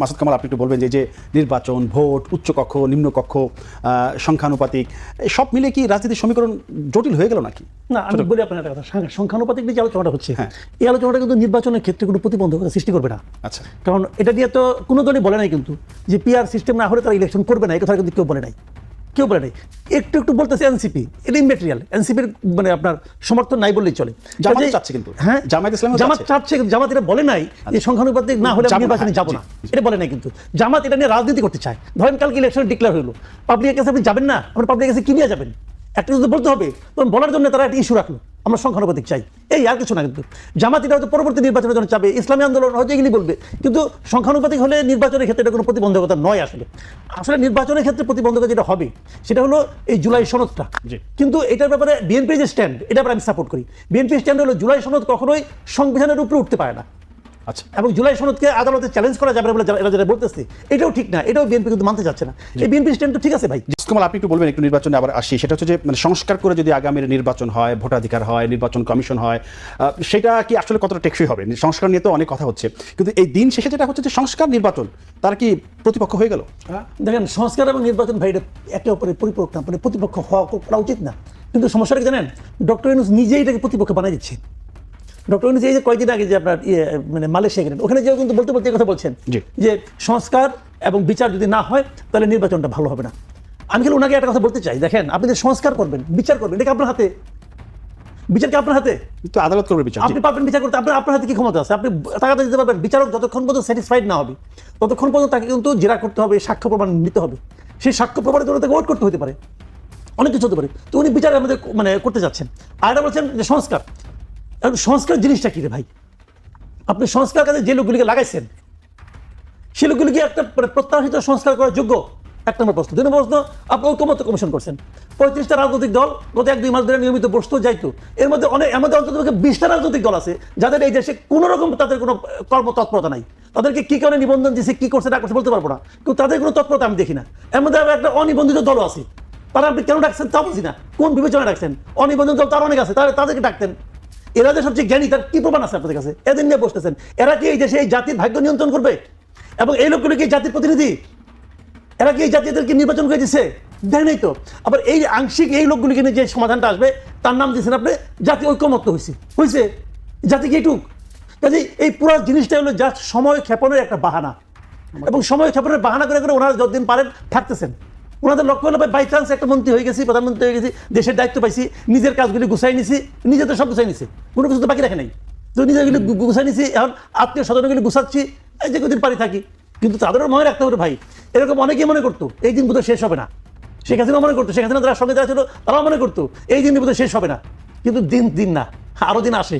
মাসুদ কামাল আপনি একটু বলবেন যে যে নির্বাচন ভোট উচ্চকক্ষ নিম্নকক্ষ সংখ্যানুপাতিক সব মিলে কি রাজনীতির সমীকরণ জটিল হয়ে গেল নাকি? না আমি বলি আপনার একটা কথা সংখ্যানুপাতিক যে আলোচনাটা হচ্ছে হ্যাঁ। এই আলোচনাটা কিন্তু নির্বাচনের ক্ষেত্রে কোনো প্রতিবন্ধকতা সৃষ্টি করবে না। আচ্ছা। কারণ এটা দিয়ে তো কোনো দলই বলে নাই কিন্তু যে পিআর সিস্টেম না হলে তারা ইলেকশন করবে না এই কথা কিন্তু কেউ বলে নাই। কেউ বলে নাই। একটু একটু বলতেছে এনসিপি এটা ইমেটেরিয়াল এনসিপির মানে আপনার সমর্থন নাই বললেই চলে। জামাত চাচ্ছে কিন্তু। হ্যাঁ জামায়াত ইসলাম জামাত চাচ্ছে। কিন্তু জামাত এটা বলে নাই যে সংখ্যানুপাতিক না হলে আমি যাব না, নির্বাচনে যাব যাব না। এটা বলে নাই কিন্তু। জামাত এটা নিয়ে রাজনীতি করতে চায়। ধরেন কালকে ইলেকশন ডিক্লেয়ার হলো। পাবলিকের কাছে আপনি যাবেন না আপনার পাবলিকের কাছে কি নিয়ে যাবেন? একটা যদি বলতে হবে। তখন বলার জন্য তারা একটা ইস্যু রাখল। আমরা সংখ্যানুপাতিক চাই। এই আর কিছু না কিন্তু। জামাত এটা হয়তো পরবর্তী নির্বাচনের জন্য চাবে ইসলামী আন্দোলন হয়তো এগুলি বলবে কিন্তু সংখ্যানুপাতিক হলে নির্বাচনের ক্ষেত্রে এটা কোনো প্রতিবন্ধকতা নয় আসলে। আসলে নির্বাচনের ক্ষেত্রে প্রতিবন্ধকতা যেটা হবে সেটা হলো এই জুলাই সনদটা। কিন্তু এটার ব্যাপারে বিএনপির যে স্ট্যান্ড এটা ব্যাপারে আমি সাপোর্ট করি। বিএনপির স্ট্যান্ড হলো জুলাই সনদ কখনোই সংবিধানের উপরে উঠতে পারে না। আচ্ছা। এবং জুলাই সনদকে আদালতে চ্যালেঞ্জ করা যাবে বলে এরা যেটা বলতেছে এটাও ঠিক না এটাও বিএনপি কিন্তু মানতে চাচ্ছে না। এই বিএনপি স্ট্যান্ড তো ঠিক আছে ভাই। কামাল আপনি একটু বলবেন একটু নির্বাচনে আবার আসি। সেটা হচ্ছে যে মানে সংস্কার করে যদি আগামীর নির্বাচন হয় ভোটাধিকার হয় নির্বাচন কমিশন হয় সেটা কি আসলে কতটা টেকসই হবে? সংস্কার নিয়ে তো অনেক কথা হচ্ছে। কিন্তু এই দিন শেষে যেটা হচ্ছে যে সংস্কার নির্বাচন তার কি প্রতিপক্ষ হয়ে গেল? দেখেন সংস্কার এবং নির্বাচন ভাই এটা একে অপরের পরিপূরক না মানে প্রতিপক্ষ হওয়া করা উচিত না। কিন্তু সমস্যাটা জানেন? ডক্টর ইউনুস নিজেই এটাকে প্রতিপক্ষ বানাই দিচ্ছে। ডক্টর ইউনুস এই যে কয়েকদিন আগে যে আপনার ইয়ে মানে মালয়েশিয়া গেলেন ওখানে যেও কিন্তু বলতে বলতে কথা বলছেন। যে সংস্কার এবং বিচার যদি না হয় তাহলে নির্বাচনটা ভালো হবে না। আমি কিন্তু ওনাকে একটা কথা বলতে চাই। দেখেন আপনি যে সংস্কার করবেন বিচার করবেন এটা আপনার হাতে? বিচার কি আপনার হাতে? তো আদালত করবে বিচার আপনি পারবেন বিচার করতে আপনার আপনার হাতে কি ক্ষমতা আছে? আপনি টাকাটা দিতে পারবেন বিচারক যতক্ষণ পর্যন্ত স্যাটিসফাইড না হবে ততক্ষণ পর্যন্ত তাকে কিন্তু জেরা করতে হবে সাক্ষ্য প্রমাণ নিতে হবে। সেই সাক্ষ্য প্রমাণের জন্য তাকে ওয়েট করতে হতে পারে। অনেক কিছু হতে পারে। তো উনি বিচার আমাদের মানে করতে যাচ্ছেন। আর এটা বলছেন যে সংস্কার। এখন সংস্কার জিনিসটা কি রে ভাই? আপনি সংস্কার কাজে যে লোকগুলিকে লাগাইছেন সে লোকগুলিকে একটা মানে প্রত্যাশিত সংস্কার করার যোগ্য? এক নম্বর প্রশ্ন। দুই নম্বর প্রশ্ন, আপনি ঐক্যমত্য কমিশন করছেন। পঁয়ত্রিশটা রাজনৈতিক দল, গত এক দুই মাস ধরে নিয়মিত বসতো যাইতো। এর মধ্যে অনেক আমাদের অন্তত বিশটা রাজনৈতিক দল আছে, যাদের এই দেশে কোনো রকম তাদের কোনো কর্ম তৎপরতা নাই। তাদেরকে কি কারণে নিবন্ধন দিয়েছে কি করছে, না করছে বলতে পারব না। কিন্তু তাদের কোনো তৎপরতা আমি দেখি না। এর মধ্যে একটা অনিবন্ধিত দলও আছে। তারা আপনি কেন ডাকছেন তা বুঝি না। কোন বিবেচনায় ডাকছেন? অনিবন্ধিত দল তার অনেক আছে তাহলে তাদেরকে ডাকতেন। এরা যে সবচেয়ে জ্ঞানী, তার কি প্রমাণ আছে আপনাদের কাছে? এদিন নিয়ে বসতেছেন। এরা কি এই দেশে এই জাতির ভাগ্য নিয়ন্ত্রণ করবে? এবং এই লোকগুলো কি জাতির প্রতিনিধি? এরা কি এই জাতিদেরকে নির্বাচন করে দিছে? দেয় নাই তো। আবার এই আংশিক এই লোকগুলিকে নিয়ে যে সমাধানটা আসবে, তার নাম দিয়েছেন আপনি, জাতি ঐক্যমত্য হয়েছে। হয়েছে? জাতি কি এটুক? কাজে এই পুরো জিনিসটা হলো জাস্ট সময় ক্ষেপণের একটা বাহানা। এবং সময় ক্ষেপণের বাহানা করে করে ওনারা যতদিন পারেন থাকতেছেন। ওনাদের লক্ষ্য হলো বাই চান্স একটা মন্ত্রী হয়ে গেছি, প্রধানমন্ত্রী হয়ে গেছি, দেশের দায়িত্ব পাইছি, নিজের কাজগুলি গুছাই নিছি, নিজে তো সব গুছাই নিছি। কোনো কিছু তো বাকি রাখে নাই। তো নিজেগুলি গুছাই নিছি, এখন আত্মীয় স্বজনগুলি গুছাচ্ছি, এই যে কদিন পারি থাকি। কিন্তু তাদেরও মনে রাখতে হবে ভাই। এরকম অনেকেই মনে করতো, এই দিন বোধহয় শেষ হবে না। শেখ হাসিনা মনে করতো, শেখ হাসিনা যারা সঙ্গে যারা ছিল, তারাও মনে করতো, এই দিন বোধহয় শেষ হবে না। কিন্তু দিন দিন না, আরও দিন আসে।